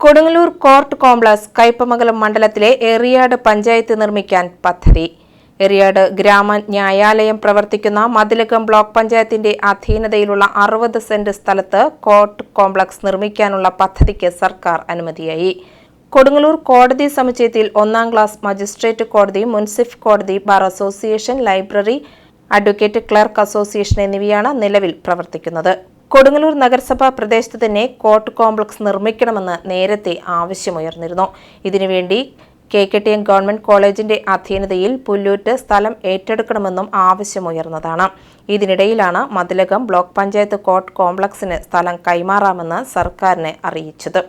Kodungallur court complex Kaipamangalam മണ്ഡലത്തിലെ എറിയാട് പഞ്ചായത്ത് നിർമ്മിക്കാൻ പദ്ധതി. എറിയാട് ഗ്രാമ ന്യായാലയം പ്രവർത്തിക്കുന്ന മതിലകം ബ്ലോക്ക് പഞ്ചായത്തിന്റെ അധീനതയിലുള്ള അറുപത് സെന്റ് സ്ഥലത്ത് കോർട്ട് കോംപ്ലക്സ് നിർമ്മിക്കാനുള്ള പദ്ധതിക്ക് സർക്കാർ അനുമതിയായി. കൊടുങ്ങല്ലൂർ കോടതി സമുച്ചയത്തിൽ ഒന്നാം ക്ലാസ് മജിസ്ട്രേറ്റ് കോടതി മുൻസിഫ് കോടതി bar association library advocate clerk association എന്നിവയാണ് നിലവിൽ പ്രവർത്തിക്കുന്നത്. കൊടുങ്ങല്ലൂർ നഗരസഭാ പ്രദേശത്ത് തന്നെ കോർട്ട് കോംപ്ലക്സ് നിർമ്മിക്കണമെന്ന് നേരത്തെ ആവശ്യമുയർന്നിരുന്നു. ഇതിനുവേണ്ടി K K T M government കോളേജിന്റെ അധീനതയിൽ പുല്ലൂറ്റ് സ്ഥലം ഏറ്റെടുക്കണമെന്നും ആവശ്യമുയർന്നതാണ്. ഇതിനിടയിലാണ് മതിലകം ബ്ലോക്ക് പഞ്ചായത്ത് കോർട്ട് കോംപ്ലക്സിന് സ്ഥലം കൈമാറാമെന്ന് സർക്കാരിനെ അറിയിച്ചത്.